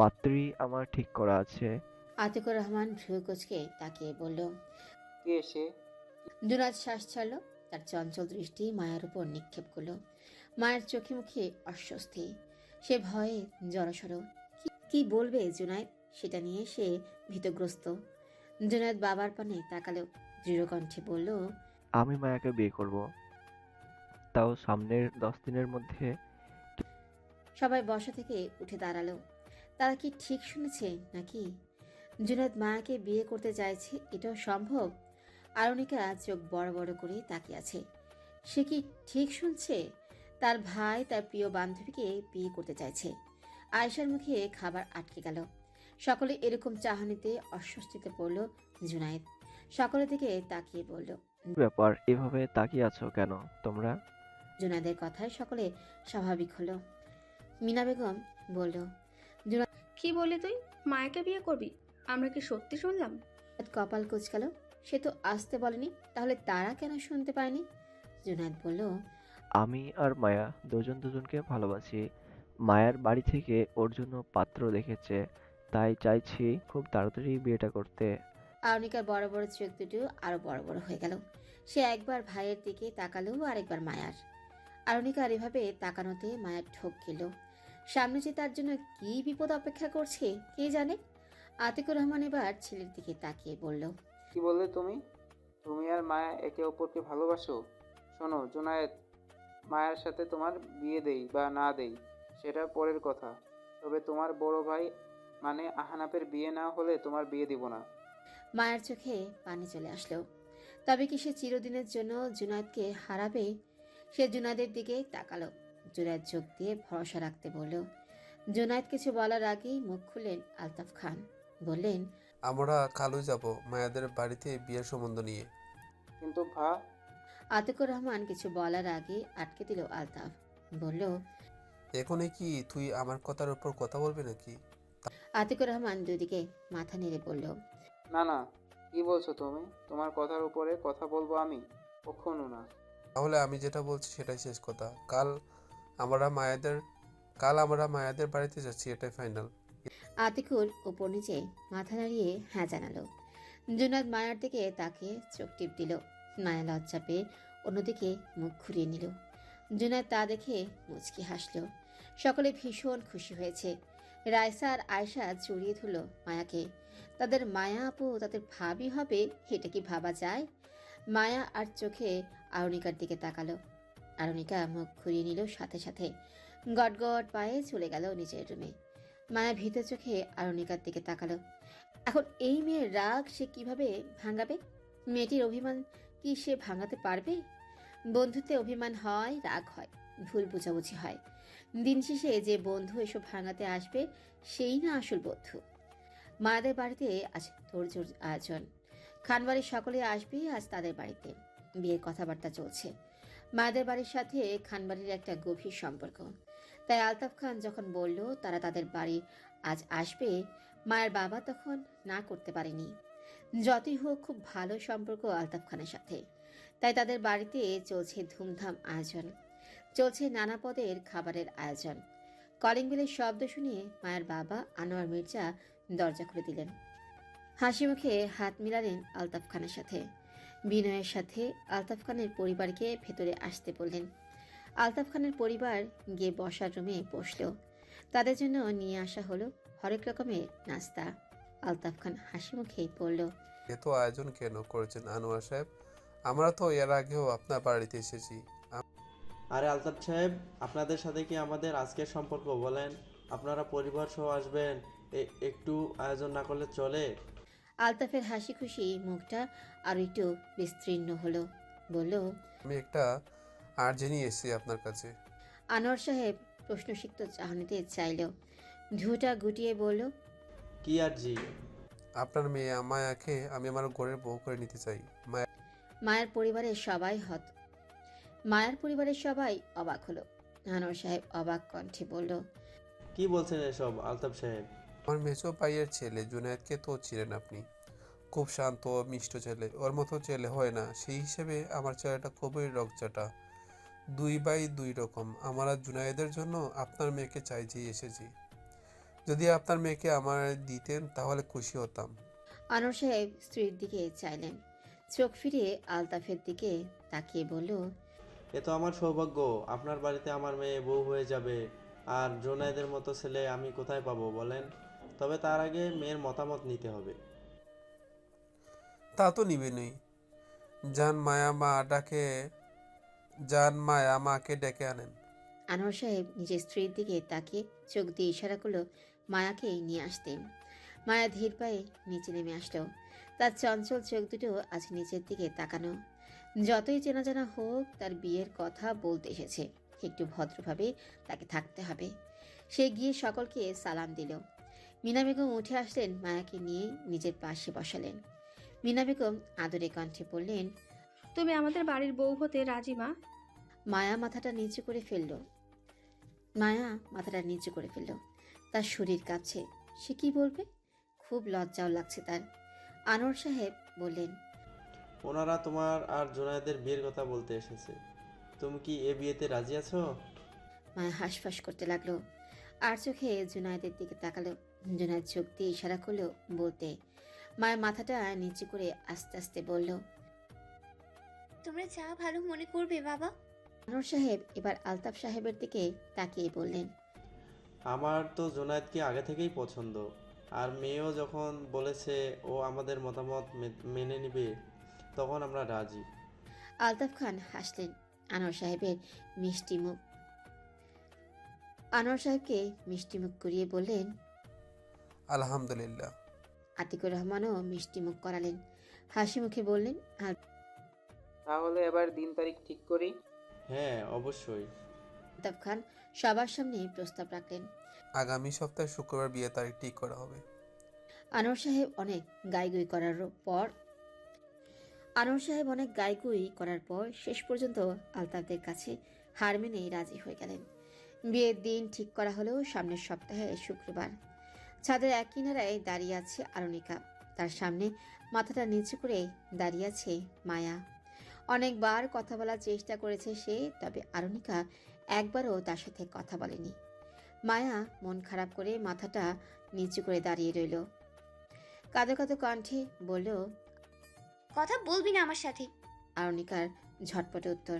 পাত্রী আমার ঠিক করা আছে। আতিকুর রহমান ভ্রু কুচকে তাকিয়ে বলল কে সে? জুনাদ শ্বাস ছাড়ল তার চঞ্চল দৃষ্টি মায়ের উপর নিক্ষেপ করল। মায়ের চোখে মুখে অস্বস্তি সে ভয়ে জড়সড়। কি- বলবে জুনায়েদ? সেটা নিয়ে সে ভীতগ্রস্ত। জুনায়দ বাবার পানে তাকালো দৃঢ় কণ্ঠে বলল আমি মায়াকে বিয়ে করব। তাও সামনের দশ দিনের মধ্যে সবাই বসা থেকে উঠে দাঁড়াল। তারা কি ঠিক শুনেছে নাকি? জুনাদ মায়াকে বিয়ে করতে চাইছে এটাও সম্ভব? আরণিকা চোখ বড় বড় করে তাকিয়ে আছে। সে কি ঠিক শুনছে? তার ভাই তার প্রিয় বান্ধবীকে বিয়ে করতে চাইছে। আয়েশার মুখে খাবার আটকে গেল। সকলে এরকম চাহনিতে অস্বস্তিতে পড়ল জুনায়েদ। সকলের দিকে তাকিয়ে বলল কি ব্যাপার? এভাবে তাকিয়ে আছো কেন তোমরা? জুনাদের কথায় সকলে স্বাভাবিক হলো। মিনা বেগম বলল কি বলি তুই? মায়াকে বিয়ে করবি? আমরা কি সত্যি শুনলাম? কপাল কুচকালো। সে তো আসতে বলেনি তাহলে তারা কেন শুনতে পায়নি জুনায়েদ বলল আমি আর মায়া দুজন দুজনকে ভালোবাসি। মায়ার বাড়ি থেকে ওর জন্য পাত্র দেখেছে তাই চাইছি খুব তাড়াতাড়ি বিয়েটা করতে। আরণিকার বড় বড় চোখ দুটো আরও বড় বড় হয়ে গেল। সে একবার ভাইয়ের দিকে তাকালো আর একবার মায়ার আরণিকার এভাবে তাকানোতে মায়ার ঠোক গেল সামনে যে তার জন্য কি বিপদ অপেক্ষা করছে কে জানে? আতিকুর রহমান এবার ছেলের দিকে তাকিয়ে বলল কি বললে তুমি? তুমি আর মায়া একে অপরকে ভালোবাসো? শোনো জোনায়েদ মায়ের সাথে তোমার বিয়ে দেই বা না দেই সেটা পরের কথা। তবে তোমার বড় ভাই মানে আহানাপের বিয়ে না হলে তোমার বিয়ে দিব না। মায়ের চোখে পানি চলে আসলো। তবে কি সে চিরদিনের জন্য জুনায়েদকে হারাবে? সে জুনায়েদের দিকে তাকালো। জুনায়েদ চোখ দিয়ে ভরসা রাখতে বলল জুনায়েদ কিছু বলার আগেই মুখ খুললেন আলতাফ খান। বললেন আমরা কালু যাব মায়াদের বাড়িতে বিয়ের সম্বন্ধ নিয়ে। কিন্তু ভা? আতিকুর রহমান কিছু বলার আগে আটকে দিল আলতাফ। বলল এখনই কি তুই আমার কথার উপর কথা বলবি নাকি? আতিকুর রহমান দুদিকে মাথা নেড়ে বলল না না কি বলছো তুমি? তোমার কথার উপরে কথা বলব আমি? কখনো না। তাহলে আমি যেটা বলছি সেটাই শেষ কথা। কাল আমরা মায়াদের, কাল আমরা মায়াদের বাড়িতে যাচ্ছি, এটাই ফাইনাল আতিকুর উপর নিচে মাথা নাড়িয়ে হ্যাঁ জানালো। জুনাদ মায়ার দিকে তাকে চোখ টিপ দিল। মায়া লজ্জা পেয়ে অন্যদিকে মুখ ঘুরিয়ে নিল। জুনাদ তা দেখে মুচকি হাসলো। সকলে ভীষণ খুশি হয়েছে। রায়সা আর আয়সা জড়িয়ে ধরল মায়াকে। তাদের মায়া আপু তাদের ভাবি হবে, এটা কি ভাবা যায়? মায়া আর চোখে আরণিকার দিকে তাকালো। আরণিকা মুখ ঘুরিয়ে নিল সাথে সাথে। গটগট পায়ে চলে গেল নিজের রুমে। মায়া ভীত চোখে আরণিকার দিকে তাকালো। এখন এই মেয়ের রাগ সে কীভাবে ভাঙাবে? মেয়েটির অভিমান কি সে ভাঙাতে পারবে? বন্ধুতে অভিমান হয়, রাগ হয়, ভুল বোঝাবুঝি হয়। দিন শেষে যে বন্ধু এসব ভাঙাতে আসবে, সেই না আসল বন্ধু। মায়াদের বাড়িতে আজ তোড়জোড় আয়োজন। খানবাড়ির সকলে আসবে আজ তাদের বাড়িতে। বিয়ের কথাবার্তা চলছে। মায়াদের বাড়ির সাথে খানবাড়ির একটা গভীর সম্পর্ক। তাই আলতাফ খান যখন বলল তারা তাদের বাড়ি আজ আসবে, মায়ের বাবা তখন না করতে পারেনি। যতই হোক, খুব ভালো সম্পর্ক আলতাফ খানের সাথে। তাই তাদের বাড়িতে চলছে ধুমধাম আয়োজন। চলছে নানা পদের খাবারের আয়োজন। কলিং বেলের শব্দ শুনে মায়ের বাবা আনোয়ার মির্জা দরজা খুলে দিলেন। হাসি মুখে হাত মিলালেন আলতাফ খানের সাথে। বিনয়ের সাথে আলতাফ খানের পরিবারকে ভেতরে আসতে বললেন। আলতাফ খানের পরিবার গিয়ে বসার রুমে বসল। তাদের জন্য নিয়ে আসা হলো হরেক রকমের নাস্তা। আলতাফ খান হাসি মুখেই পড়ল এত আয়োজন কেন করেছেন আনোয়ার সাহেব? আমরা তো এর আগেও আপনার বাড়িতে এসেছি। আরে আলতাফ সাহেব আপনাদের সাথে কি আমাদের আজকের সম্পর্ক বলেন? আপনারা পরিবার সহ আসবেন এ- একটু আয়োজন না করলে চলে? আলতাফের হাসি খুশি মুখটা আরও একটু বিস্তীর্ণ হলো। বলল আমি একটা আর্জি নিয়ে এসেছি আপনার কাছে। আনোয়ার সাহেব প্রশ্নসিক্ত চাহনিতে চাইল। ঢুটা গুটিয়ে বলল কি আর জি আপনার মেয়ে মায়াকে আমি আমার ঘরের বউ করে নিতে চাই। মায়া মায়ের পরিবারের সবাই হত। মায়ের পরিবারের সবাই অবাক হলো। আনোয়ার সাহেব অবাক কণ্ঠে বলল কি বলছেন এসব আলতাফ সাহেব? আমার মেজো ভাইয়ের ছেলে জুনায়েদকে তো ছিলেন আপনি। খুব শান্ত মিষ্ট ছেলে। ওর মতো ছেলে হয় না। সেই হিসেবে আমার ছেলেটা খুবই রকচাটা। দুই বাই দুই রকম। আমরা জুনায়েদের জন্য আপনার মেয়েকে চাইছেই এসেছি। যদি আপনার মেয়েকে আমার দিতেন তাহলে খুশি হতাম। আনোয়ার সাহেব স্ত্রীর দিকে চাইলেন। চোখ ফিরিয়ে আলতাফের দিকে তাকিয়ে বলল এ তো আমার সৌভাগ্য। আপনার বাড়িতে আমার মেয়ে বউ হয়ে যাবে। আর জোনায়েদের মতো ছেলে আমি কোথায় পাবো বলেন? তবে তার আগে মেয়ের মতামত নিতে হবে। তা তো নিবেনই। জান মায়া মা ডাকে জান মায়া মাকে ডেকে আনেন। আনোয়ার সাহেব নিজের স্ত্রীর দিকে তাকিয়ে চোখ দিয়ে ইশারা করল মায়াকে নিয়ে আসতেন। মায়া ধীর পায়ে নিচে নেমে আসলো। তার চঞ্চল চোখ দুটো আজ নিচের দিকে তাকানো। যতই চেনা জানা হোক তার বিয়ের কথা বলতে এসেছে। একটু ভদ্রভাবে তাকে থাকতে হবে। সে গিয়ে সকলকে সালাম দিল। মিনা বেগম উঠে আসলেন মায়াকে নিয়ে নিজের পাশে বসালেন। মিনা বেগম আদরে কণ্ঠে বললেন তুমি আমাদের বাড়ির বউ হতে রাজি মা? মায়া মাথাটা নিচু করে ফেলল। মায়া মাথাটা নিচু করে ফেলল। তার শরীর কাঁপছে। সে কি বলবে? খুব লজ্জাও লাগছে তার। আনোয়ার সাহেব বললেন ওনারা তোমার আর জোনায়েদের বিয়ের কথা বলতে এসেছে। তুমি কি এ বিয়েতে রাজি আছো? মায়া হাঁসফাঁস করতে লাগল। আর চোখে জুনায়েদের দিকে তাকালো। জুনায়েদ চোখ দিয়ে ইশারা করল বলতে। মায়ের মাথাটা নিচু করে আস্তে আস্তে বলল তোমরা যা ভালো মনে করবে বাবা। আনোয়ার সাহেব এবার আলতাফ সাহেবের দিকে তাকিয়ে বললেন আমার তো জোনায়েদকে আগে থেকেই পছন্দ। আর মেয়েও যখন বলেছে ও আমাদের মতামত মে- মেনে নেবে তখন আমরা রাজি। আলতাফ খান হাসলেন আনোয়ার সাহেবের মিষ্টি মুখ। আনোয়ার সাহেবকে মিষ্টি মুখ করিয়ে বললেন আলহামদুলিল্লাহ। আতিকুর রহমানও মিষ্টি মুখ করালেন। হাসি মুখে বললেন আর তাহলে এবার দিন তারিখ ঠিক করি? হ্যাঁ অবশ্যই। আলতাফ খান সবার সামনে প্রস্তাব রাখলেন। আগামী সপ্তাহে শুক্রবার বিয়ে তারিখ ঠিক করা হবে। আনোয়ার সাহেব অনেক গাইগুই করার পর আনোয়ার সাহেব অনেক গাইগুই করার পর শেষ পর্যন্ত আলতাফদের কাছে হার মেনে রাজি হয়ে গেলেন। বিয়ের দিন ঠিক করা হলেও সামনের সপ্তাহে শুক্রবার। ছাদের এক কিনারায় দাঁড়িয়ে আছে আরণিকা তার সামনে মাথাটা নিচু করে দাঁড়িয়ে আছে মায়া। অনেকবার কথা বলার চেষ্টা করেছে সে তবে আরণিকা একবারও তার সাথে কথা বলেনি। মায়া মন খারাপ করে মাথাটা নিচু করে দাঁড়িয়ে রইল। কাঁদো কাঁদো কণ্ঠে বলল কথা বলবি না আমার সাথে। আরণিকার ঝটপট উত্তর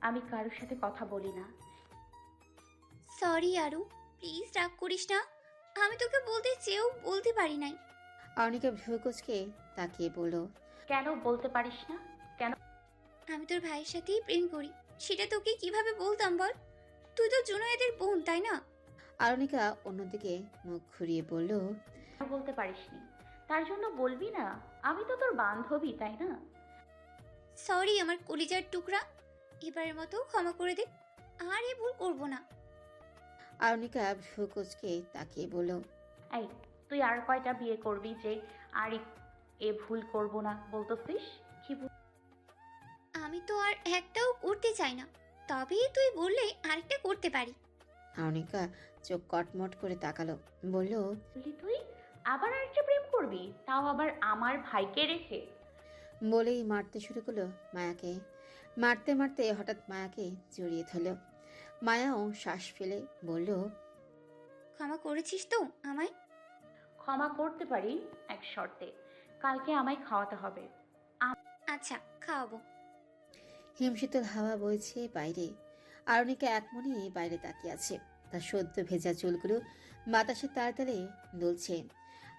আমি কারোর সাথে কথা বলি না। সরি আরু প্লিজ রাগ করিস না। আমি তোকে বলতে চেয়েও বলতে পারি নাই। আরণিকা ভ্রুকুচকে তাকিয়ে বলল কেন বলতে পারিস না? কেন? আমি তোর ভাইয়ের সাথেই প্রেম করি। সেটা তোকে কীভাবে বলতাম বল? তুই তো জুনায়েদের বোন তাই না? আরণিকা অন্যদিকে মুখ ঘুরিয়ে বলল বলতে পারিসনি তার জন্য বলবি না? আমি তো তোর বান্ধবী তাই না? সরি আমার কলিজার টুকরা। এবারের মতো ক্ষমা করে দে। আর এ ভুল করব না। আরণিকা ভ্রুকুচকে তাকিয়ে বলল এই তুই আর কয়টা বিয়ে করবি যে আর এ- এ ভুল করব না বলতেছিস? কি ভুল? আমি তো আর একটাও করতে চাই না তবেই তুই বললে আরেকটা করতে পারি। আরণিকা চোখ কটমট করে তাকালো বলল বললি তুই আবার আরেকটা প্রেম করবি? তাও আবার আমার ভাইকে রেখে? বলেই মারতে শুরু করল মায়াকে। মারতে মারতে হঠাৎ মায়াকে জড়িয়ে ধরল। মায়াও শ্বাস ফেলে বলল ক্ষমা করেছিস তো আমায়? ক্ষমা করতে পারি এক শর্তে কালকে আমায় খাওয়াতে হবে। আচ্ছা খাওয়াবো। হিমশীতল হাওয়া বইছে বাইরে। আরণিকা এক মনে বাইরে তাকিয়ে আছে। তার সদ্য ভেজা চুলগুলো বাতাসে তাড়াতাড়ি তালে দুলছে।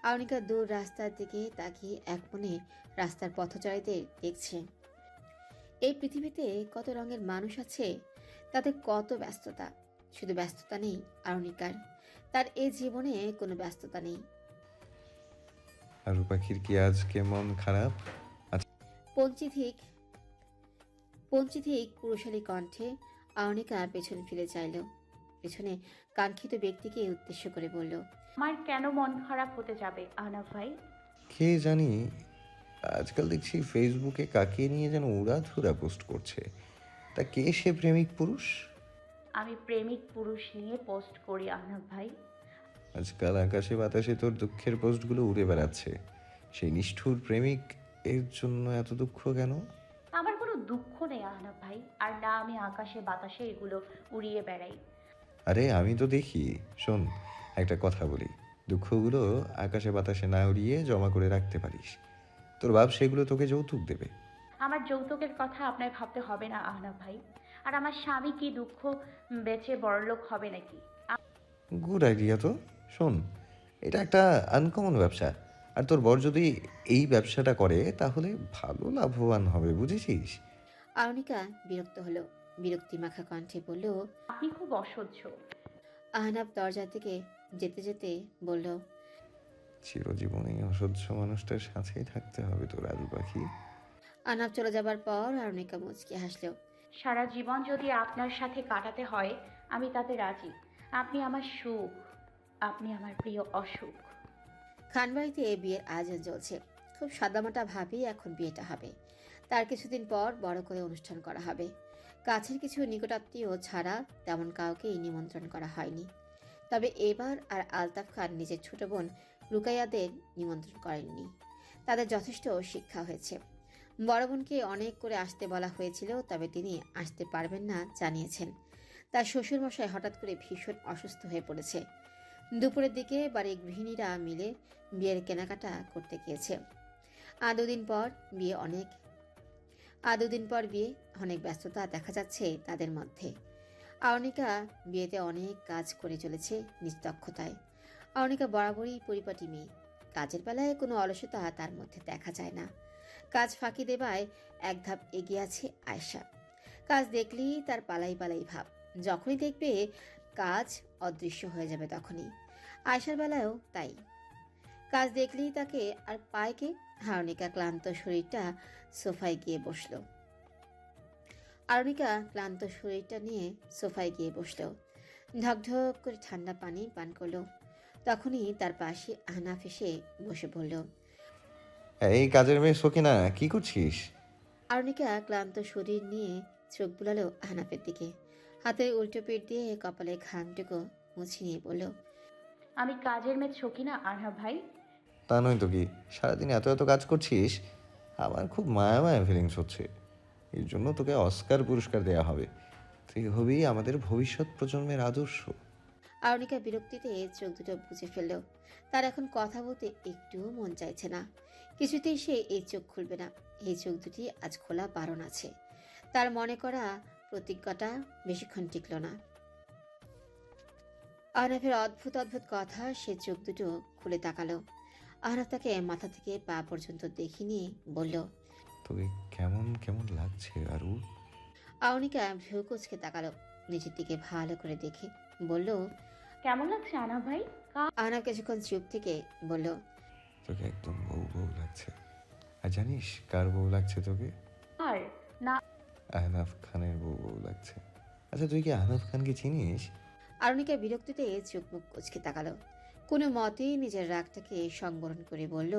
আরণিকা দূর রাস্তার দিকে তাকিয়ে এক মনে রাস্তার পথচারীদের দেখছে। এই পৃথিবীতে কত রঙের মানুষ আছে তাদের কত ব্যস্ততা? শুধু ব্যস্ততা নেই আরণিকার তার এই জীবনে কোনো ব্যস্ততা নেই। আরু পাখির কি আজ কেমন খারাপ? পঞ্চিধিক পঞ্চিধিক পুরুষালী কণ্ঠে আরণিকা পেছন ফিরে চাইল। পেছনে কাঙ্ক্ষিত ব্যক্তিকে উদ্দেশ্য করে বলল আমার কেন মন খারাপ হতে যাবে আহনাফ ভাই? কে জানি আজকাল দেখছি ফেসবুকে কাকে নিয়ে যেন উড়াধুরা পোস্ট করছে। তা কে সে প্রেমিক পুরুষ? আমি প্রেমিক পুরুষ নিয়ে পোস্ট করি আহনাফ ভাই। আজকাল আকাশে বাতাসে তোর দুঃখের পোস্টগুলো উড়ে বেড়াচ্ছে। সেই নিষ্ঠুর প্রেমিক এর জন্য এত দুঃখ কেন? আমার কোনো দুঃখ নেই আহনাফ ভাই আর না আমি আকাশে বাতাসে এগুলো উড়িয়ে বেড়াই। আরে আমি তো দেখি। শোন একটা কথা বলি। দুঃখগুলো আকাশে বাতাসে না উড়িয়ে জমা করে রাখতে পারিস। তোর বাপ সেগুলো তোকে যৌতুক দেবে। আমার যৌতুকের কথা আপনার ভাবতে হবে না আহনাব ভাই। আর আমার স্বামী কি দুঃখ বেচে বড়লোক হবে নাকি? গুড আইডিয়া তো। শোন এটা একটা আনকমন ব্যবসা। আর তোর বর যদি এই ব্যবসাটা করে তাহলে ভালো লাভবান হবে বুঝেছিস? আরুণিকা বিরক্ত হলো। বিরক্তি মাখা কণ্ঠে বলল আপনি খুব অসহ্য। আহনাব দরজা থেকে যেতে যেতে বলল চিরজীবন অসহ্য মানুষটার সাথেই থাকতে হবে তোর আলু পাখি। আহনাব চলে যাবার পর আরুণিকা মুচকি হাসলেও। সারা জীবন যদি আপনার সাথে কাটাতে হয় আমি তাতে রাজি। আপনি আমার সুখ আপনি আমার প্রিয় অসুখ। খানবাড়িতে বিয়ের আয়োজন চলছে। খুব সাদামাটা ভাবেই এখন বিয়েটা হবে। তার কিছুদিন পর বড় করে অনুষ্ঠান করা হবে। কাছের কিছু নিকটাত্মীয় ছাড়া তেমন কাউকেই নিমন্ত্রণ করা হয়নি। তবে এবার আর আলতাফ খান নিজের ছোট বোন রুকাইয়াদের নিমন্ত্রণ করেননি। তাদের যথেষ্ট শিক্ষা হয়েছে। বড় বোনকে অনেক করে আসতে বলা হয়েছিল, তবে তিনি আসতে পারবেন না জানিয়েছেন। তার শ্বশুরমশাই হঠাৎ করে ভীষণ অসুস্থ হয়ে পড়েছে। দুপুরের দিকে বাড়ির গৃহিণীরা মিলে বিয়ের কেনাকাটা করতে গিয়েছে। আর দুদিন পর বিয়ে অনেক আর দুদিন পর বিয়ে অনেক ব্যস্ততা দেখা যাচ্ছে তাদের মধ্যে। অর্ণিকা বিয়েতে অনেক কাজ করে চলেছে নিজ দক্ষতায় অর্ণিকা বরাবরই পরিপাটি মেয়ে। কাজের বেলায় কোনো অলসতা তার মধ্যে দেখা যায় না। কাজ ফাঁকি দেবায় এক ধাপ এগিয়ে আছে আয়শা। কাজ দেখলেই তার পালাই পালাই ভাব। যখনই দেখবে কাজ অদৃশ্য হয়ে যাবে তখনই। আয়সার বেলায়ও তাই। কাজ দেখলেই তাকে আর পায়কে হারণিকা ক্লান্ত শরীরটা সোফায় গিয়ে বসল। আরণিকা ক্লান্ত শরীরটা নিয়ে সোফায় গিয়ে বসল। ঢকঢক করে ঠান্ডা পানি পান করল। তখনই তার পাশে আহনাফ এসে বসে বলল এই কাজের মেয়ে সকিনা কি করছিস? আরণিকা ক্লান্ত শরীর নিয়ে চোখ বুলালো আহনাফের দিকে। হাতে উল্টো পিঠ দিয়ে কপালে ঘামটুকু মুছে নিয়ে বলল আমি কাজের মেয়ে ছকি না আনহা ভাই। তা নয় তো কি? সারাদিন এত এত কাজ করছিস? আমার খুব মায়া মায়া ফিলিংস হচ্ছে। এর জন্য তোকে অস্কার পুরস্কার দেওয়া হবে। তুই হবি আমাদের ভবিষ্যৎ প্রজন্মের আদর্শ। আরণিকা বিরক্তিতে চোখ দুটো বুঝে ফেলল। তার এখন কথা বলতে একটুও মন চাইছে না। কিছুতেই সে এই চোখ খুলবে না। এই চোখ দুটি আজ খোলা বারণ আছে। তার মনে করা প্রতিজ্ঞাটা বেশিক্ষণ টিকল না। আহনাফের অদ্ভুত অদ্ভুত কথা সে চোখ দুটো খুলে তাকালো। আহনাফ তাকে মাথা থেকে পা পর্যন্ত দেখিনি বলল তোকে কেমন কেমন লাগছে আরু? আরণিকা ভ্রু কুচকে তাকালো নিজের দিকে ভালো করে দেখে বলল কেমন লাগছে আনা ভাই? আহনাফ কিছুক্ষণ চুপ থেকে বলল তোকে একদম বউ বউ লাগছে। আর জানিস কার বউ লাগছে তোকে? আর না। আহনাফ খানের বউ বউ লাগছে। আচ্ছা তুই কি আহনাফ খানকে চিনিস? আরণিকা বিরক্তিতে চোখ মুখ কুচকে তাকালো। কোনো মতেই নিজের রাগটাকে সংবরণ করে বলল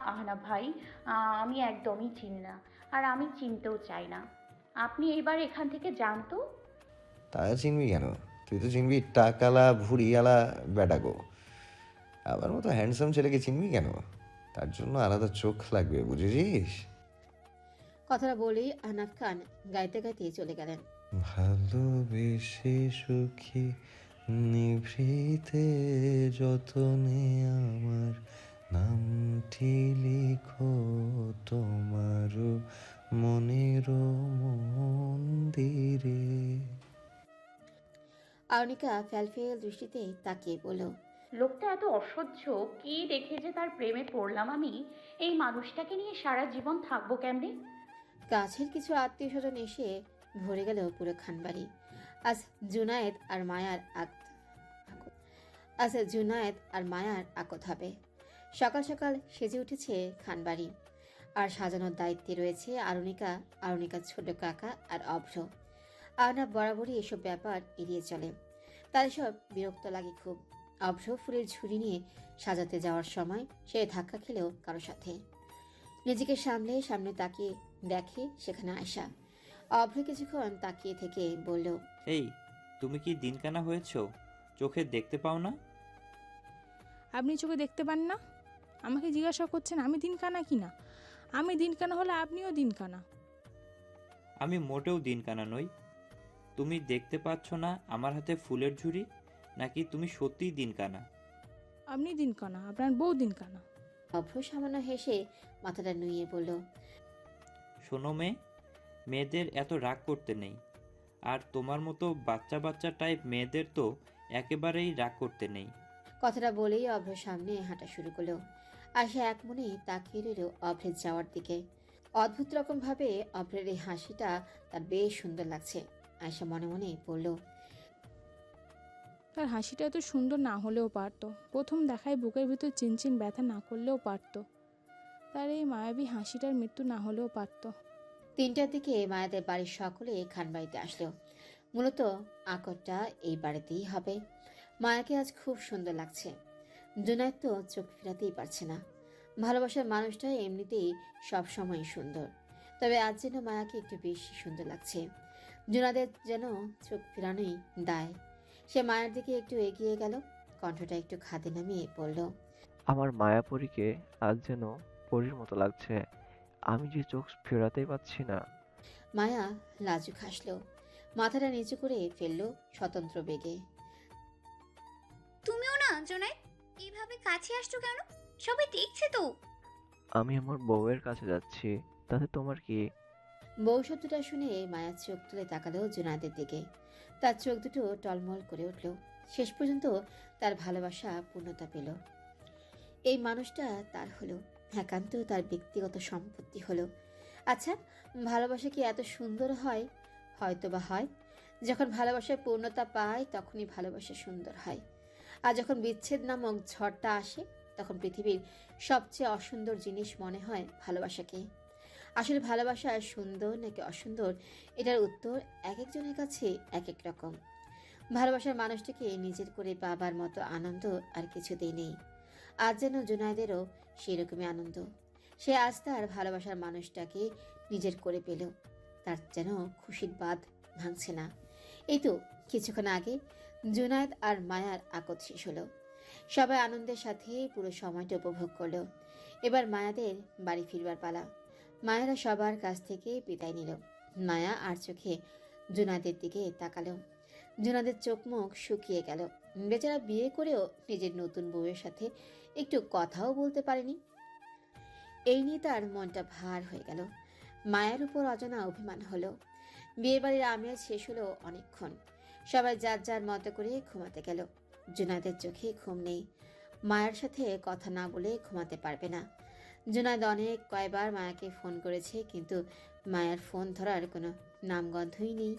আহনা ভাই আহ, আমি একদমই চিনি না আর আমি চিনতেও চাই না। আপনি এবার এখান থেকে জানতো তা। চিনবি কেন? তুই তো চিনবি টাকালা ভুড়িয়ালা বেটাগো আমার মতো হ্যান্ডসাম ছেলেকে চিনবি কেন? তার জন্য আলাদা চোখ লাগবে বুঝেছিস? কথাটা বলেই আহনাফ খান গাইতে গাইতে চলে গেলেন। ভালোবেসে সুখী নিভৃতে যতনে আমার নামটি লিখো তোমারও মনের মন্দিরে। আরণিকা ফ্যালফেল দৃষ্টিতে তাকিয়ে বলল লোকটা এত অসহ্য, কি দেখে যে তার প্রেমে পড়লাম আমি? এই মানুষটাকে নিয়ে সারা জীবন থাকব কেমনে? কাছের কিছু আত্মীয় স্বজন এসে ভরে গেল পুরো খানবাড়ি। আজ জুনায়েদ আর মায়ার আক আজ জুনায়েদ আর মায়ার আকত হবে। সকাল সকাল সেজে উঠেছে খানবাড়ি। আর সাজানোর দায়িত্বে রয়েছে আরুণিকা, আরুণিকার ছোট কাকা আর অভ্র। আহনাব বরাবরই এসব ব্যাপার এড়িয়ে চলে। তার সব বিরক্ত লাগে খুব। অভ্র ফুলের ঝুড়ি নিয়ে সাজাতে যাওয়ার সময় সে ধাক্কা খেলেও কারও সাথে। নিজেকে সামলে সামনে তাকিয়ে দেখে সেখানে আয়সা অভ্র কিছুক্ষণ তাকিয়ে থেকে বলল এই তুমি কি দিনকানা হয়েছো? চোখে দেখতে পাও না? আপনি চোখে দেখতে পান না? আমাকে জিজ্ঞাসা করছেন আমি দিনকানা কি না? আমি দিনকানা হলে আপনিও দিনকানা? আমি মোটেও দিনকানা নই। তুমি দেখতে পাচ্ছ না আমার হাতে ফুলের ঝুড়ি? নাকি তুমি সত্যিই দিন কানা? আপনি দিন কানা আপনার বউ দিন কানা। অভ্র সামান্য হেসে মাথাটা নুইয়ে বলল শোনো মেয়ে মেয়েদের এত রাগ করতে নেই। আর তোমার মতো বাচ্চা বাচ্চা টাইপ মেয়েদের তো একেবারেই রাগ করতে নেই। কথাটা বলেই অভ্র সামনে হাঁটা শুরু করল। আশা এক মনে তাকিয়ে রইল অভ্রের যাওয়ার দিকে। অদ্ভুত রকম ভাবে অভ্রের এই হাসিটা তার বেশ সুন্দর লাগছে। আয়সা মনে মনে বলল তার হাসিটা এত সুন্দর না হলেও পারতো। প্রথম দেখায় বুকের ভিতর চিনচিন ব্যথা না করলেও পারতো। তার এই মায়াবী হাসিটার মৃত্যু না হলেও পারতো। তিনটার দিকে মায়াদের বাড়ির সকলে খান বাড়িতে আসলো। মূলত আকরটা এই বাড়িতেই হবে। মায়াকে আজ খুব সুন্দর লাগছে। জুনায়দ তো চোখ ফেরাতেই পারছে না। ভালোবাসার মানুষটা এমনিতেই সব সময় সুন্দর। তবে আজ যেন মায়াকে একটু বেশি সুন্দর লাগছে। জুনাদের যেন চোখ ফেরানোই দায়। সে মায়ের দিকে একটু এগিয়ে গেল। কণ্ঠটা একটু খাদে নামিয়ে বলল আমার মায়াপরীকে আজ যেন পরীর মতো লাগছে। আমি যে চোখ ফেরাতেই পাচ্ছি না। মায়া লাজুক হাসলো। মাথাটা নিচু করে ফেলল স্বতন্ত্র বেগে। তুমিও না জোনাই? এইভাবে কাছে আসছো কেন? সবাই দেখছে তো। আমি আমার বউয়ের কাছে যাচ্ছি তাতে তোমার কি? বউ শব্দটা শুনে মায়া চোখ তুলে তাকালো জুনাদের দিকে। তার চোখ দুটো টলমল করে উঠল। শেষ পর্যন্ত তার ভালোবাসা পূর্ণতা পেল। এই মানুষটা তার হলো, একান্ত তার ব্যক্তিগত সম্পত্তি হলো। আচ্ছা ভালোবাসা কি এত সুন্দর হয়? হয়তো বা হয়। যখন ভালোবাসায় পূর্ণতা পায়, তখনই ভালোবাসা সুন্দর হয়। আর যখন বিচ্ছেদ নামক ঝড়টা আসে, তখন পৃথিবীর সবচেয়ে অসুন্দর জিনিস মনে হয় ভালোবাসাকে। আসলে ভালোবাসা সুন্দর নাকি অসুন্দর, এটার উত্তর এক একজনের কাছে এক এক রকম। ভালোবাসার মানুষটিকে নিজের করে পাবার মতো আনন্দ আর কিছুতেই নেই। আজ যেন জুনায়দেরও সেরকমই আনন্দ। সে আজ তার ভালোবাসার মানুষটাকে নিজের করে পেল। তার যেন খুশির বাদ ভাঙছে না। এই তো কিছুক্ষণ আগে জুনায়েদ আর মায়ার আকত শেষ হলো। সবাই আনন্দের সাথে পুরো সময়টা উপভোগ করল। এবার মায়াদের বাড়ি ফিরবার পালা। মায়েরা সবার কাছ থেকে বিদায় নিল। মায়া আর চোখে জুনাদের দিকে তাকালো। জুনাদের চোখ মুখ শুকিয়ে গেল। বেচারা বিয়ে করেও নিজের নতুন বউয়ের সাথে একটু কথাও বলতে পারেনি। এই নিয়ে তার মনটা ভার হয়ে গেল। মায়ের উপর অজানা অভিমান হলো। বিয়ে বাড়ির আমেজ শেষ হলো অনেকক্ষণ। সবাই যার যার মতো করে ঘুমাতে গেল। জুনাদের চোখে ঘুম নেই। মায়ের সাথে কথা না বলে ঘুমাতে পারবে না। জুনাদ অনেক কয়বার মায়াকে ফোন করেছে কিন্তু মায়ার ফোন ধরার কোনো নামগন্ধই নেই।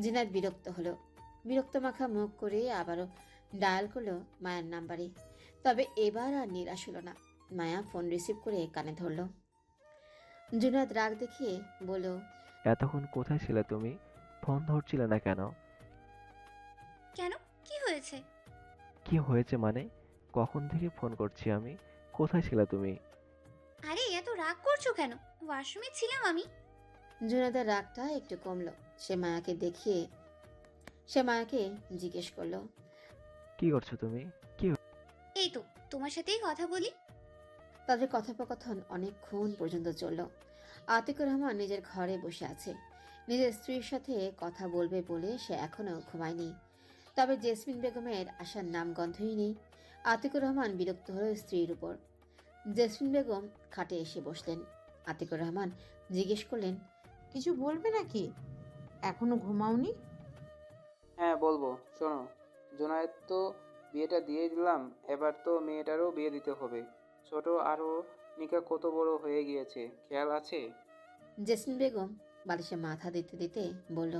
জুনাদ বিরক্ত হলো। বিরক্ত মাখা মুখ করে আবারও ডায়াল করল মায়ের নাম্বারে। তবে এবার আর নিরাশ হলো না। মায়া ফোন রিসিভ করে কানে ধরলো। জুনাদ রাগ দেখিয়ে বলল এতক্ষণ কোথায় ছিলে তুমি? ফোন ধরছিলে না কেন? কেন? কি হয়েছে? কি হয়েছে মানে? কখন থেকে ফোন করছি আমি? কোথায় ছিলে তুমি? কেন? ওয়াশরুমে ছিলাম আমি। জুনাদের রাগটা একটু কমলো। সে মায়াকে দেখিয়ে সে মায়াকে জিজ্ঞেস করল কি করছ তুমি? কি এই তো তোমার সাথেই কথা বলি। তাদের কথোপকথন অনেকক্ষণ পর্যন্ত চলল। আতিকুর রহমান নিজের ঘরে বসে আছে। নিজের স্ত্রীর সাথে কথা বলবে বলে সে এখনও ঘুমায়নি। তবে জেসমিন বেগমের আসার নাম গন্ধই নেই। আতিকুর রহমান বিরক্ত হল স্ত্রীর উপর। জেসমিন বেগম খাটে এসে বসলেন। আতিকুর রহমান জিজ্ঞেস করলেন কিছু বলবে নাকি? এখনও ঘুমাওনি? হ্যাঁ বলব। শোনো জোনায়েত তো বিয়েটা দিয়ে দিলাম এবার তো মেয়েটারও বিয়ে দিতে হবে। ছোট আরও নিকা কত বড় হয়ে গিয়েছে খেয়াল আছে? জেসমিন বেগম বালিশে মাথা দিতে দিতে বলল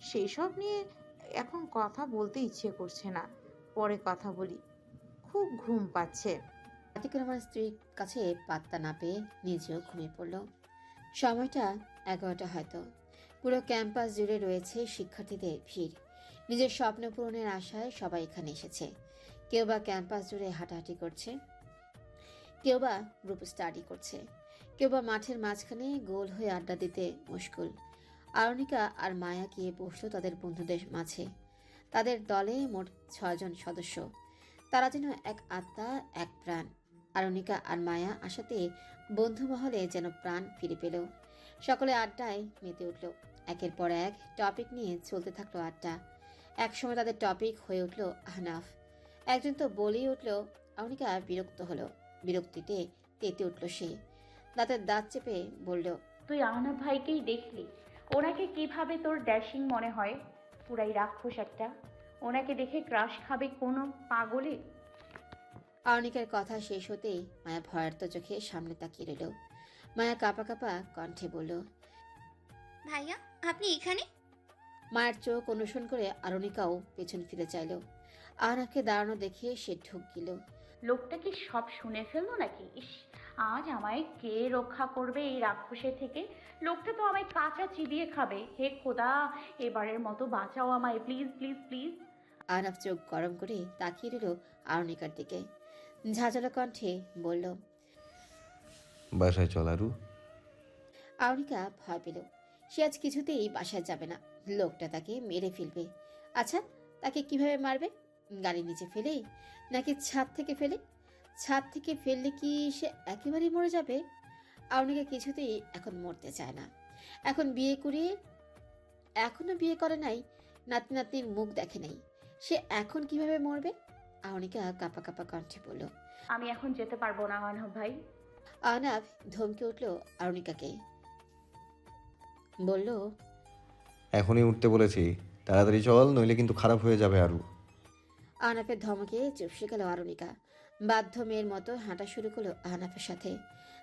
সেসব নিয়ে এখন কথা বলতে ইচ্ছে করছে না। পরে কথা বলি। খুব ঘুম পাচ্ছে। আতিকুর রহমান স্ত্রীর কাছে পাত্তা না পেয়ে নিজেও ঘুমিয়ে পড়ল। সময়টা এগারোটা হয়তো। পুরো ক্যাম্পাস জুড়ে রয়েছে শিক্ষার্থীদের ভিড়। নিজের স্বপ্ন পূরণের আশায় সবাই এখানে এসেছে। কেউ বা ক্যাম্পাস জুড়ে হাঁটাহাঁটি করছে। কেউ বা গ্রুপ স্টাডি করছে। কেউ বা মাঠের মাঝখানে গোল হয়ে আড্ডা দিতে মুশকুল। আরণিকা আর মায়া গিয়ে বসল তাদের বন্ধুদের মাঝে। তাদের দলে মোট ছয়জন সদস্য। তারা যেন এক আত্মা, এক প্রাণ। আরণিকা আর মায়া আশাতে বন্ধু মহলে যেন প্রাণ ফিরে পেল। সকলে আড্ডায় মেতে উঠল। একের পর এক টপিক নিয়ে চলতে থাকল আড্ডা। একসময় তাদের টপিক হয়ে উঠল আহনাফ। একজন তো বলেই উঠল অনিকা বিরক্ত হলো। বিরক্তিতে তেতে উঠল সে। দাঁতের দাঁত চেপে বলল, তুই আহনাব ভাইকেই দেখলি। ওনাকে কীভাবে তোর ড্যাশিং মনে হয়? পুরাই রাক্ষস একটা। ওনাকে দেখে ক্রাশ খাবে কোনো পাগলে? অনিকার কথা শেষ হতেই মায়া ভয়ার্ত চোখে সামনে তাকিয়ে রইল। মায়া কাপা কাপা কণ্ঠে বলল ভাইয়া আপনি এখানে? মায়ের চোখ অনুসরণ করে আরণিকাও পেছন ফিরে চাইল। আহনাফকে দাঁড়ানো দেখে সে ঢুক গেল। লোকটা কি সব শুনে ফেলল নাকি? ইস আজ আমায় কে রক্ষা করবে এই রাক্ষসের থেকে? লোকটা তো আমায় কাঁচা চিবিয়ে খাবে। হে খোদা এবারের মতো বাঁচাও আমায় প্লিজ প্লিজ প্লিজ। আহনাফ চোখ গরম করে তাকিয়ে রইল আরণিকার দিকে। ঝাঁঝালো কণ্ঠে বলল বাসায় চল আরু। আরণিকা ভয় পেল। সে আজ কিছুতেই বাসায় যাবে না। লোকটা তাকে মেরে ফেলবে। আচ্ছা তাকে কীভাবে মারবে? গাড়ির নিচে ফেলে নাকি ছাদ থেকে ফেলে? ছাদ থেকে ফেললে কি সে একেবারেই মরে যাবে? আরণিকা কিছুতেই এখন মরতে চায় না। এখন বিয়ে করে এখনও বিয়ে করে নাই নাতি নাতনির মুখ দেখে নাই। সে এখন কীভাবে মরবে? আরণিকা কাপা কাপা কণ্ঠে বলল আমি এখন যেতে পারব না আহনাব ভাই। আহনাফ ধমকে উঠল আরণিকাকে বলল এখনই উঠতে বলেছি তাড়াতাড়ি চল নইলে কিন্তু খারাপ হয়ে যাবে আরু। আহনাফের ধমকে চুপসে গেল আরণিকা বাধ্য মেয়ের মতো হাঁটা শুরু করল আহনাফের সাথে।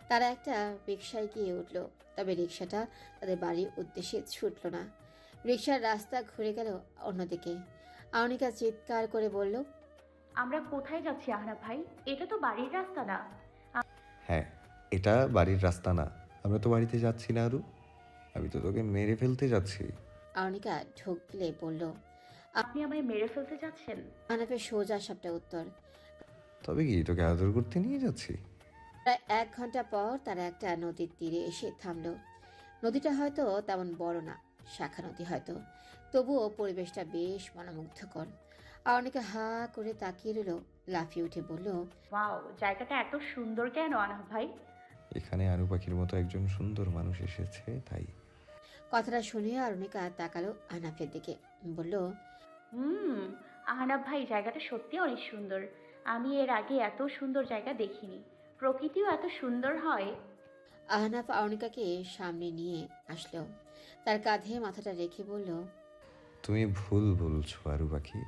তারা একটা রিক্সায় গিয়ে উঠল তবে রিক্সাটা তাদের বাড়ির উদ্দেশ্যে ছুটল না। রিক্সার রাস্তা ঘুরে গেল অন্যদিকে। আরণিকা চিৎকার করে বলল আমরা কোথায় যাচ্ছি আহনাব ভাই? এটা তো বাড়ির রাস্তা না। হ্যাঁ এটা বাড়ির রাস্তা না। আমরা তো বাড়িতে যাচ্ছি না আরু। আমি তো তোকে মেরে ফেলতে যাচ্ছি। আরণিকা ঢুকলে বলল আপনি আমায় মেরে ফেলতে যাচ্ছেন? আহনাফের সোজা সবটা উত্তর তবে কি তোকে আদর করতে নিয়ে যাচ্ছি? প্রায় এক ঘণ্টা পর তারা একটা নদীর তীরে এসে থামলো। নদীটা হয়তো তেমন বড় না শাখা নদী হয়তো। তবুও পরিবেশটা বেশ মনোমুগ্ধকর। অনেকে হা করে তাকিয়ে রইল লাফিয়ে উঠে বলল ওয়াও জায়গাটা এত সুন্দর কেন আহনাব ভাই? এখানে আরু পাখির মতো একজন সুন্দর মানুষ এসেছে তাই। কথাটা শুনে অরুণিকা তাকালো আনাফের দিকে বলল হুম আহনাব ভাই জায়গাটা সত্যি অনেক সুন্দর। আমি এর আগে এত সুন্দর জায়গা দেখিনি। প্রকৃতিও এত সুন্দর হয়। আহনাফ অরুণিকাকে সামনে নিয়ে আসলো তার কাঁধে মাথাটা রেখে বলল তুমি ভুল বলছো আরু পাখি।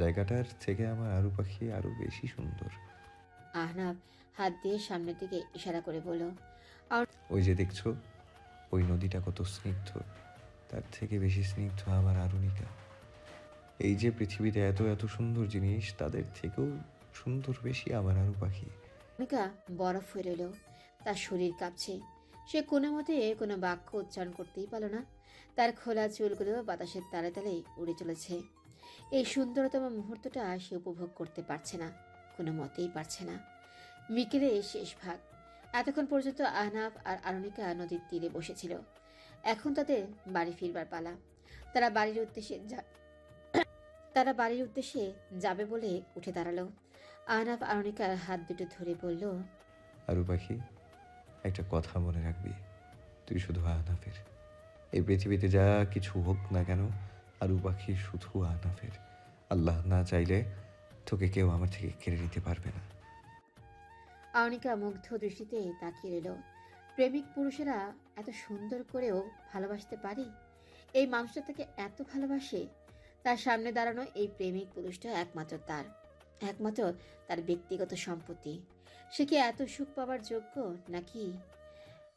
জায়গাটার থেকে আমার আরু পাখি আরও বেশি সুন্দর। আহনাফ হাত দিয়ে সামনের দিকে ইশারা করে বলল ওই যে দেখছ ওই নদীটা কত স্নিগ্ধ। তার থেকে বেশি স্নিগ্ধ আমার আরুণিকা এই যে পৃথিবীতে এত এত সুন্দর জিনিস তাদের থেকেও সুন্দর বেশি আমার আরু পাখি। অরুণিকা বরফ হয়ে রইল তার শরীর কাঁপছে। সে কোনো মতে কোনো বাক্য উচ্চারণ করতেই পারল না। তার খোলা চুলগুলো বাতাসের তালে তালে উড়ে চলেছে। এই সুন্দরতম মুহূর্তটা সে উপভোগ করতে পারছে না, কোনো মতেই পারছে না। বিকেলে শেষ ভাগ। এতক্ষণ পর্যন্ত আহনাফ আর আরণিকা নদীর তীরে বসেছিল। এখন তাদের বাড়ি ফিরবার পালা। তারা বাড়ির উদ্দেশ্যে তারা বাড়ির উদ্দেশ্যে যাবে বলে উঠে দাঁড়াল। আহনাফ আরণিকার হাত দুটো ধরে বলল আরু পাখি একটা কথা মনে রাখবি। তুই শুধু আহনাফের। এই পৃথিবীতে যা কিছু হোক না কেন আরু পাখি শুধু আহনাফের আল্লাহ না চাইলে তোকে কেউ আমার থেকে কেড়ে নিতে পারবে না। আরণিকা মুগ্ধ দৃষ্টিতে তাকিয়ে রইল। প্রেমিক পুরুষেরা এত সুন্দর করেও ভালোবাসতে পারে? এই মানুষটা তাকে এত ভালোবাসে? তার সামনে দাঁড়ানো এই প্রেমিক পুরুষটা একমাত্র তার। একমাত্র তার ব্যক্তিগত সম্পত্তি। সে কি এত সুখ পাওয়ার যোগ্য নাকি?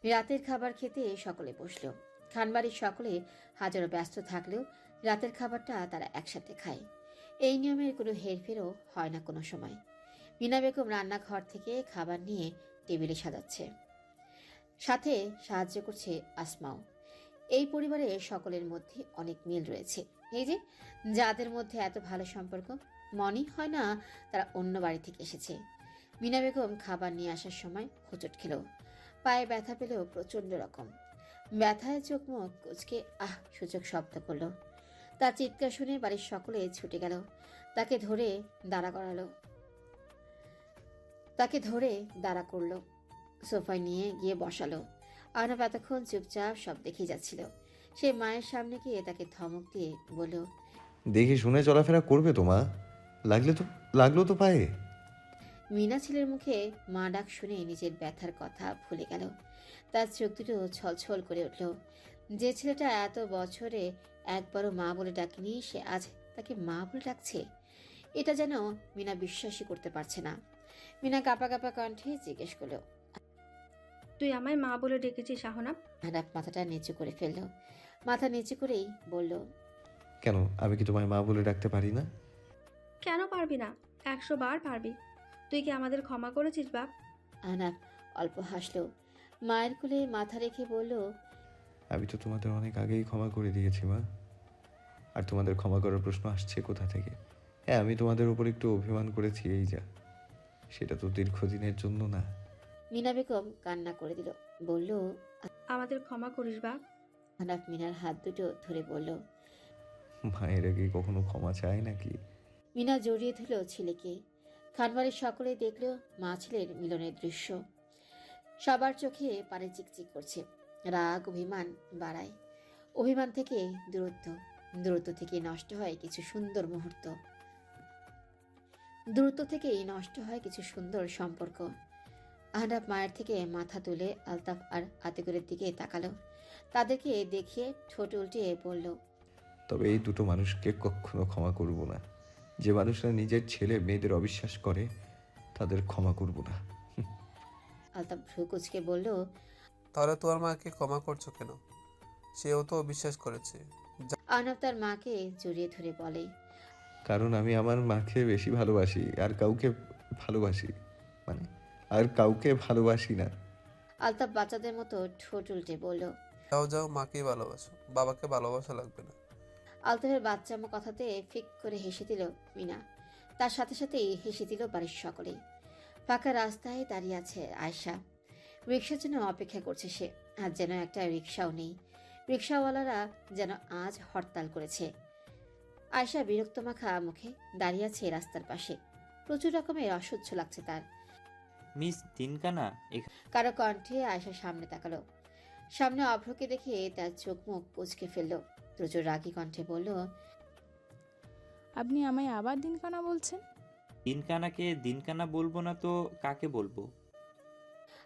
রাতের খাবার খেতে সকলে বসল। খানবাড়ির সকলে হাজারো ব্যস্ত থাকলেও রাতের খাবারটা তারা একসাথে খায়। এই নিয়মের কোনো হেরফেরও হয় না কোনো সময়। মিনা বেগম রান্নাঘর থেকে খাবার নিয়ে টেবিলে সাজাচ্ছে। সাথে সাহায্য করছে আসমাও। এই পরিবারে সকলের মধ্যে অনেক মিল রয়েছে। এই যে, যাদের মধ্যে এত ভালো সম্পর্ক মনে হয় না তারা অন্য বাড়ি থেকে এসেছে। মিনা বেগম খাবার নিয়ে আসার সময় হোঁচট খেল। পায়ে ব্যথা পেলেও প্রচণ্ড রকম। ব্যথায় চোখ মুখ কুচকে আহ, সূচক শব্দ করল। তার চিৎকার শুনে বাড়ির সকলে ছুটে গেল। তাকে ধরে দাঁড়া করালো। তাকে ধরে দাঁড়া করল। সোফায় নিয়ে গিয়ে বসালো। আহনাব এতক্ষণ চুপচাপ সব দেখে যাচ্ছিল। সে মায়ের সামনে গিয়ে তাকে ধমক দিয়ে বলল দেখে শুনে চলাফেরা করবে তো মা। লাগলে তো লাগল তো পায়ে। মিনা ছেলের মুখে মা ডাক শুনে নিজের ব্যথার কথা ভুলে গেল। তার চোখ দুটো ছলছল করে উঠল। যে ছেলেটা এত বছরে একবারও মা বলে ডাকেনি সে আজ তাকে মা বলে ডাকছে। এটা যেন মিনা বিশ্বাসই করতে পারছে না। মিনা কাপা কাপা কণ্ঠে জিজ্ঞেস করল তুই আমায় মা বলে ডেকেছিস শাহনাব? আহনাফ মাথাটা নিচু করে ফেলল। মাথা নিচু করেই বলল কেন? আমি কি তোমায় মা বলে ডাকতে পারি না? কেন পারবি না? একশো বার পারবি। তুই কি আমাদের ক্ষমা করেছিস বাপ? আহনাফ অল্প হাসলো। মায়ের কোলে মাথা রেখে বলল আমি তো তোমাদের অনেক আগেই ক্ষমা করে দিয়েছি মা। আর তোমাদের ক্ষমা করার প্রশ্ন আসছে কোথা থেকে? হ্যাঁ আমি তোমাদের উপর একটু অভিমান করেছি এই যা। সেটা তো দীর্ঘদিনের জন্য না। মিনা বেগম কান্না করে দিল। বলল আমাদের ক্ষমা করিস বা আহনাফ মিনার হাত দুটো ধরে বলল মায়েরা কি কখনো ক্ষমা চায় নাকি? মিনা জড়িয়ে ধরল ছেলেকে। খানবাড়ির সকলে দেখল মা ছেলের মিলনের দৃশ্য। সবার চোখে পানি চিকচিক করছে। রাগ অভিমান বাড়ায়। অভিমান থেকে দূরত্ব দূরত্ব থেকে নষ্ট হয় কিছু সুন্দর মুহূর্ত। দূরত্ব থেকেই নষ্ট হয় কিছু সুন্দর সম্পর্ক। আহনাফ মায়ের থেকে মাথা তুলে আলতাফ আর আতিকুরের দিকে তাকালো। তাদেরকে দেখিয়ে ঠোঁট উল্টিয়ে বলল তবে এই দুটো মানুষকে কখনো ক্ষমা করব না। যে মানুষরা নিজের ছেলে মেয়েদের অবিশ্বাস করে তাদের ক্ষমা করব না। আলতাফ ভ্রু কুচকে বলল তাহলে তোমার মাকে ক্ষমা করছ কেন? সেও তো বিশ্বাস করেছে। আহনাফ তার মাকে জড়িয়ে ধরে বলে কারণ আমি আমার মাকে বেশি ভালোবাসি আর কাউকে ভালোবাসি মানে আর কাউকে ভালোবাসি না। আলতাফ বাচ্চাদের মতো ঠোঁট উল্টে বলল যাও যাও মাকেই ভালোবাসো বাবাকে ভালোবাসা লাগবে না। আলতাফের বাচ্চামো কথাতে ফিক করে হেসে দিল মিনা। তার সাথে সাথেই হেসে দিল বাড়ির সকলেই। ফাঁকা রাস্তায় দাঁড়িয়ে আছে আয়শা। রিক্সার জন্য অপেক্ষা করছে সে আর যেন একটা রিক্সাও নেই। রিক্সাওয়ালারা যেন আজ হরতাল করেছে। আয়শা বিরক্ত মাখা মুখে দাঁড়িয়ে আছে রাস্তার পাশে। প্রচুর রকমের অসহ্য লাগছে তার। মিস দিনকানা কারও কণ্ঠে আয়সা সামনে তাকালো। সামনে অভ্রকে দেখে তার চোখ মুখ কুচকে ফেলল। প্রচুর রাগি কণ্ঠে বলল আপনি আমায় আবার দিনকানা বলছেন? দিনকানাকে দিনকানা বলব না তো কাকে বলব?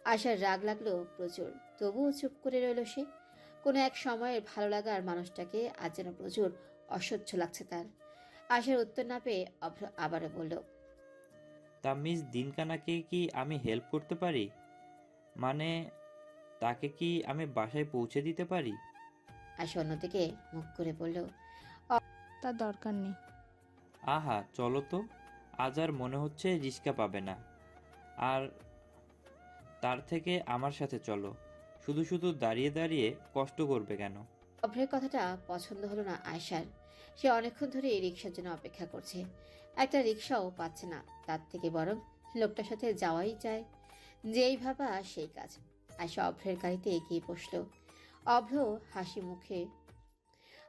আশার রাগ লাগল প্রচুর। তবুও চুপ করে রইল সে। কোনো এক সময়ের ভালো লাগার মানুষটাকে আজ যেন প্রচুর অসহ্য লাগছে তার। আশার উত্তর না পেয়ে অভ্র আবারও বলল তা মিস দিনকানাকে কি আমি হেল্প করতে পারি? মানে তাকে কি আমি বাসায় পৌঁছে দিতে পারি? আশা অন্যদিকে মুখ করে বলল তার দরকার নেই। আহা চলো তো। আজ আর মনে হচ্ছে রিস্কা পাবে না। আর তার থেকে আমার সাথে চলো। শুধু শুধু দাঁড়িয়ে দাঁড়িয়ে কষ্ট করবে কেন? অভ্রের কথাটা পছন্দ হলো না আয়সার সে অনেকক্ষণ ধরে এই রিক্সার জন্য অপেক্ষা করছে। একটা রিক্সাও পাচ্ছে না, তার থেকে বরং লোকটার সাথে যাওয়াই যায়। যেই ভাবা সেই কাজ। আয়সা অভ্রের গাড়িতে এগিয়ে বসল। অভ্র হাসি মুখে,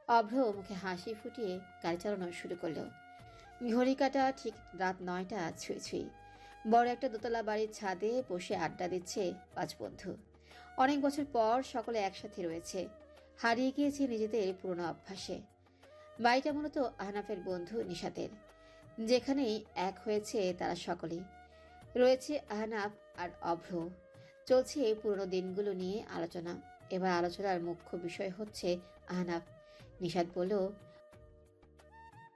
অভ্র মুখে হাসি ফুটিয়ে গাড়ি চালানো শুরু করল। ঘড়ি কাটা ঠিক রাত নয়টা ছুঁই ছুঁই বড় একটা দোতলা বাড়ির ছাদে বসে আড্ডা দিচ্ছে পাঁচ বন্ধু। অনেক বছর পর সকলে একসাথে রয়েছে। হারিয়ে গিয়েছে নিজেদের পুরনো অভ্যাসে। বাড়িটা মূলত আহনাফের বন্ধু নিশাতের। যেখানেই এক হয়েছে তারা সকলেই। রয়েছে আহনাফ আর অভ্র। চলছে এই পুরনো দিনগুলো নিয়ে আলোচনা। এবার আলোচনার মুখ্য বিষয় হচ্ছে আহনাফ। নিশাত বলল